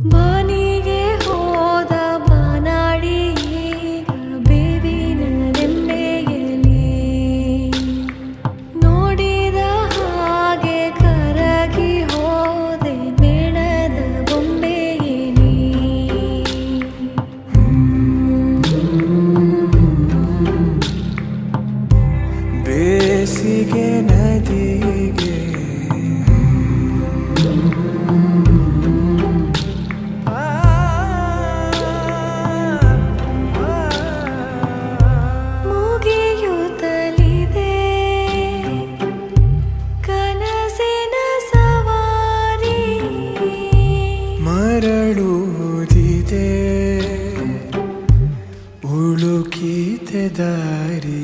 ಬಾನಿಗೆ ಹೋದ ಬಾನಾಡಿ ಈಗ ಬೇವಿನ ನೆಂಬೆಯಲಿ ನೋಡಿದ ಹಾಗೆ ಕರಗಿ ಹೋದೆ ಮೇಣದ ಬೊಂಬೆಯಲಿ ಬೇಸಿಗೆ ಮರಳುವುದಿದೆ ಉಳುಕಿತೆ ದಾರಿ.